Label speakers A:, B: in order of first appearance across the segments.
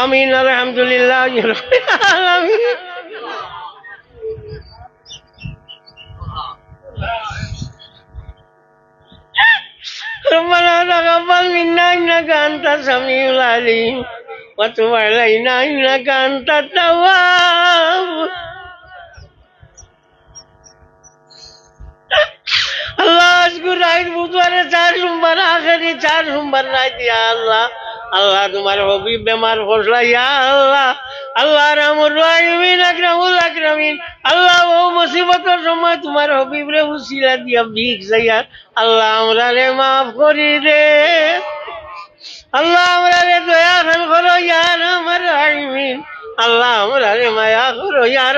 A: আমিন আলহামদুলিল্লাহ আমিন ربنا تقبل منا انك انت السميع العليم وتب علينا انك انت التواب আল্লাহ আজকে রাত বুধবারে চার সোমবার আখেরি চার সোমবার রাত ইয়া আল্লাহ আল্লাহ তোমার হবি বেমার ফসলা, ইয়া আল্লাহ। আল্লাহ রামুর আল্লাহ ও মুসিবতের সময় তোমার হবিব রে উসিলা দিয়া ভিক যাইয়া। আল্লাহ আমরা রে মাফ করি দে আল্লাহ আমরা রে দয়া খান করো ইয়ার আমার আল্লাহ আমরা রে মায়া করো ইয়ার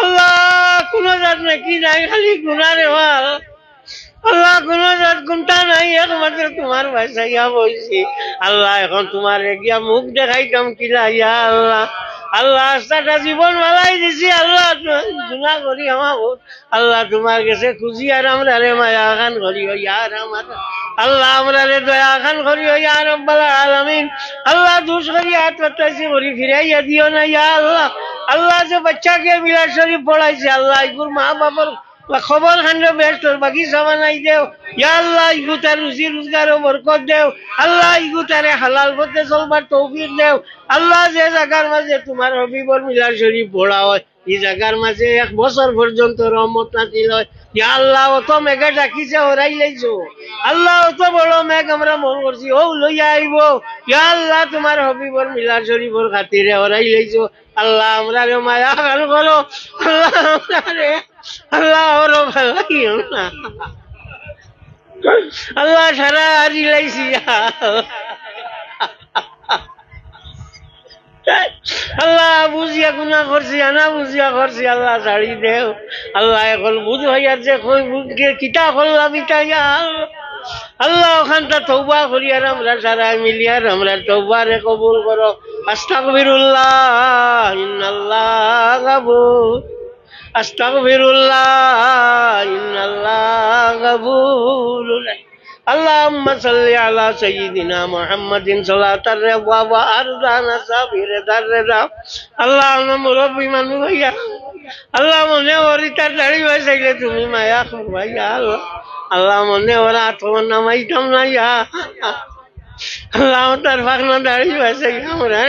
A: আল্লাহ কোন জাত নাকি নাই, খালি গুনারে মাল কোনটা নাই, একমাত্র তোমার বাসাইয়া বলছি আল্লাহ, এখন তোমার গিয়া মুখ দেখাইতাম কিলা ইয়া আল্লাহ। আল্লাহ আস্তাটা জীবন মালাই দিছি, আল্লাহ গুণা করি, আমার আল্লাহ, তোমার কাছে খুশি, আর আমরা রে মায়া খান করি ইয়ার আমার। আল্লাহ আমরা রে দয়া খান করি আলামিন। আল্লাহ, দুষ করি, হাত পাতাইছি করি ফিরাইয়া দিও না, ইয়া আল্লাহ। আল্লাহ, যে বাচ্চাকে বিলাস শরীফ পড়াইছে, আল্লাহ মা বাবার খবর খান্ড ব্যস্ত বাকি সামান নাই দেও। ইয়া আল্লাহ ইগু তার রুচি রোজগার বরকত দেও। আল্লাহ ইগু তারে হালাল পথে চলবার তৌফিক দেও। আল্লাহ, যে জায়গার মাঝে তোমার হবিবর মিলার শরীফ পড়া হয়, এই জায়গার মাঝে এক বছর পর্যন্ত রহমত নাতিল হয়। ইয়া আল্লাহ, অত মেঘে ডাকিছে, ওরাই লাইছো। আল্লাহ, অত বড় মেঘ আমরা মন করছি, ও লইয়া আইব। ইয়া আল্লাহ, তোমার হবিবর মিলার শরীফর খাতিরে ওরাই লাইছো। আল্লাহ আমরা রে মায়া করো। আল্লাহ আমরা রে আল্লাহ ওরও ভালো লাগিও না। আল্লাহ সারা আজি লাইছি, আল্লাহ। বুঝিয়া গুণা করছি, আনা বুঝিয়া করছি, আল্লাহ ছাড়ি দেও। আল্লাহ এখন বুঝ হইয়ার যে কিতা করলাম ইটা আল্লাহ ওখানটা তৌবা করি আর আমরা সারা মিলিয়ার আমরা তৌবা রে কবুল করো। আস্তাগফিরুল্লাহ, ইন্নাল্লাহ গাফুর। আস্তাগফিরুল্লাহ ইন্নাল্লাহ গাফুরুর রাহিম اللهم صل على سيدنا محمد صلاة الرضا وأرضان صابر الرضا اللهم مربي من هيا আল্লাহ মনে ওরি তার দাড়ি বাসাইলে তুমি মায়া করবা ইয়া আল্লাহ আল্লাহ মনে ওরা তোমার নামাইতাম না ইয়া আল্লাহ তার ফাঁকনা দাড়ি বাসাই আমরা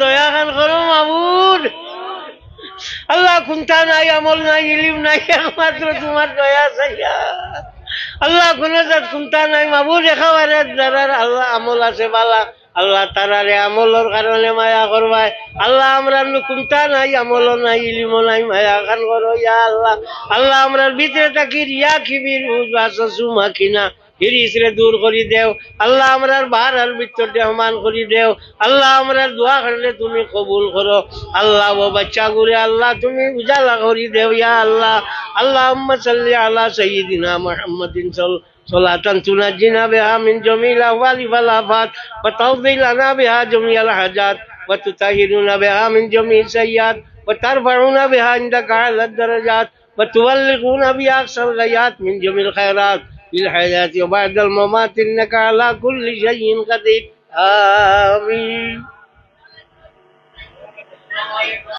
A: দয়া খান করো মামুদ আল্লাহ নাই, আমল নাই, ইলিম নাই, একমাত্র তোমার দয়া চাইয়া আল্লাহ কোন নাই আল্লাহ আমল আছে, বালা। আল্লাহ তারারে আমলের কারণে মায়া করবাই আল্লাহ আমরা খুনতা নাই, আমল নাই, ইলিম নাই, মায়া খান করো ইয়া আল্লাহ। আল্লাহ আমরার ভিতরে থাকি রিয়া খিবির উজবাস সুমা কিনা। হিরিসরে দূর করি দেও আল্লাহ আমরার বার আর ভিতর দেহমান করি দেও আল্লাহ আমরার দোয়া করলে তুমি কবুল করো আল্লাহ ও বাচ্চা গুরে আল্লাহ তুমি উজালা করি দেও ইয়া আল্লাহ আল্লাহ সাল্লি আলা সাইয়্যিদিনা মুহাম্মাদিন সাল صلاة تنجينا بها من جميع الأهوال والآفات وتقضي لنا بها جميع الحاجات وتطهرنا بها من جميع السيئات وترفعنا بها عندك أعلى الدرجات وتبلغنا بها أقصى الغايات من جميع الخيرات في الحياة وبعد الممات إنك على كل شيء قدير. آمين.